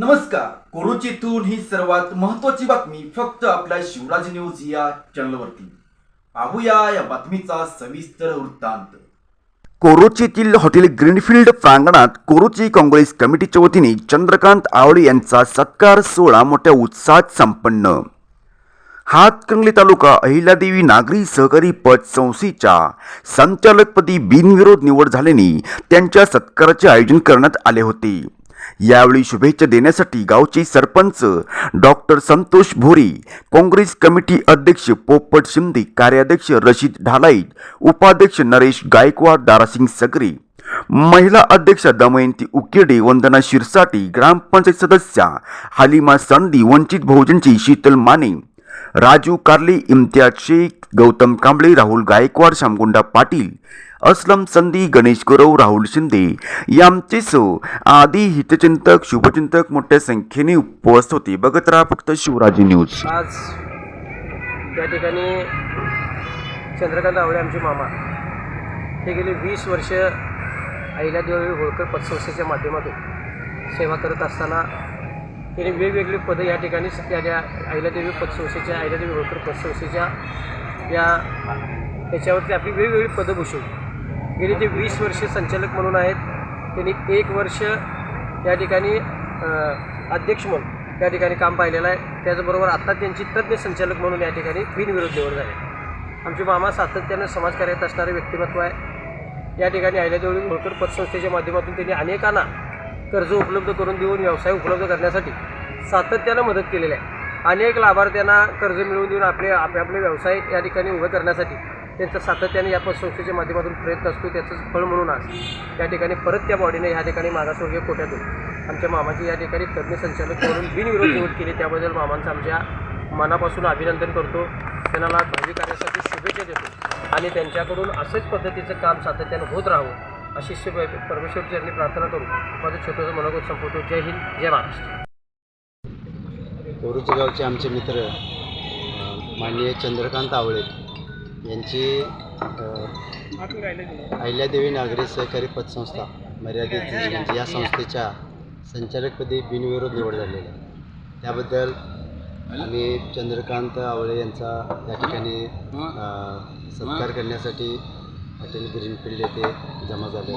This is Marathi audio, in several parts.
नमस्कार. कोरोचीतून ही सर्वात महत्वाची बातमी फक्त आपल्या शिवराज न्यूज या चॅनलवरती. पाहूया या बातमीचा सविस्तर वृत्तांत. कोरोचीतील हॉटेल ग्रीनफील्ड प्रांगणात कोरोची काँग्रेस कमिटीच्या वतीने चंद्रकांत आवळे यांचा सत्कार सोहळा मोठ्या उत्साहात संपन्न. हातकंगले तालुका अहिल्यादेवी नागरी सहकारी पतसंस्थेच्या संचालकपदी बिनविरोध निवड झाल्याने त्यांच्या सत्काराचे आयोजन करण्यात आले होते. यावेळी शुभेच्छा देण्यासाठी गावचे सरपंच डॉक्टर संतोष भोरे काँग्रेस कमिटी अध्यक्ष पोपट शिंदे कार्याध्यक्ष रशीद ढालाईत उपाध्यक्ष नरेश गायकवाड दारासिंग सगरे महिला अध्यक्ष दमयंती उकेडे वंदना शिरसाटी ग्रामपंचायत सदस्या हालिमा संधी वंचित बहुजनची शीतल माने राजू कार्ले इम्तियाज शेख गौतम कांबळे राहुल गायकवाड श्यामगुंडा पाटील असलम संधी गणेश गुरव राहुल शिंदे यांचे सो आदी हितचिंतक शुभचिंतक मोठ्या संख्येने उपस्थित होते. बघत राहा फक्त शिवराजी न्यूज. आज त्या ठिकाणी चंद्रकांत आवळे आमचे मामा. हे गेले वीस वर्ष अहिल्यादेवी होळकर पतसंस्थेच्या माध्यमातून सेवा करत असताना तिने वेगवेगळी पदं या ठिकाणी त्या त्या अहिल्यादेवी पतसंस्थेच्या अहिल्यादेवी होळकर पतसंस्थेच्या या त्याच्यावरती आपली वेगवेगळी पदं भूषवली. गेले ते वीस वर्ष संचालक म्हणून आहेत त्यांनी एक वर्ष या ठिकाणी अध्यक्ष म्हणून त्या ठिकाणी काम पाहिलेलं आहे. त्याचबरोबर आत्ता त्यांची तज्ज्ञ संचालक म्हणून या ठिकाणी बिनविरोध निवड झाले. आमचे मामा सातत्यानं समाजकार्यात असणारे व्यक्तिमत्व आहे. या ठिकाणी अहिल्यादेवी होळकर पतसंस्थेच्या माध्यमातून त्यांनी अनेकांना कर्ज उपलब्ध करून देऊन व्यवसाय उपलब्ध करण्यासाठी सातत्यानं मदत केलेली आहे. अनेक लाभार्थ्यांना कर्ज मिळवून देऊन आपले आपले आपले व्यवसाय या ठिकाणी उभे करण्यासाठी त्यांचा सातत्याने या संस्थेच्या माध्यमातून प्रयत्न असतो त्याचं फळ म्हणून आज या ठिकाणी परत त्या बॉडीने या ठिकाणी मागासवर्गीय कोट्यातून आमच्या मामाची या ठिकाणी तज्ज्ञ संचालक म्हणून बिनविरोध निवड केली. त्याबद्दल मामांचं आमच्या मनापासून अभिनंदन करतो. त्यांना भावी कार्यासाठी शुभेच्छा देतो. आणि त्यांच्याकडून असंच पद्धतीचं काम सातत्यानं होत राहावं अशी शिव परमेश्वरची यांनी प्रार्थना करून माझं छोटंसं मनोगत संपवतो. जय हिंद जय महाराष्ट्र. कोरुची गावचे आमचे मित्र माननीय चंद्रकांत आवळे. यांची अहिल्यादेवी नागरी सहकारी पतसंस्था मर्यादित या संस्थेच्या संचालकपदी बिनविरोध निवड झालेली आहे. त्याबद्दल आम्ही चंद्रकांत आवळे यांचा या ठिकाणी सत्कार करण्यासाठी हॉटेल ग्रीनफील्ड येथे जमा झाले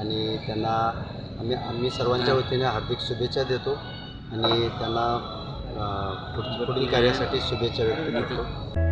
आणि त्यांना आम्ही आम्ही सर्वांच्या वतीने हार्दिक शुभेच्छा देतो आणि त्यांना पुढ- पुढील कार्यासाठी शुभेच्छा व्यक्त करतो.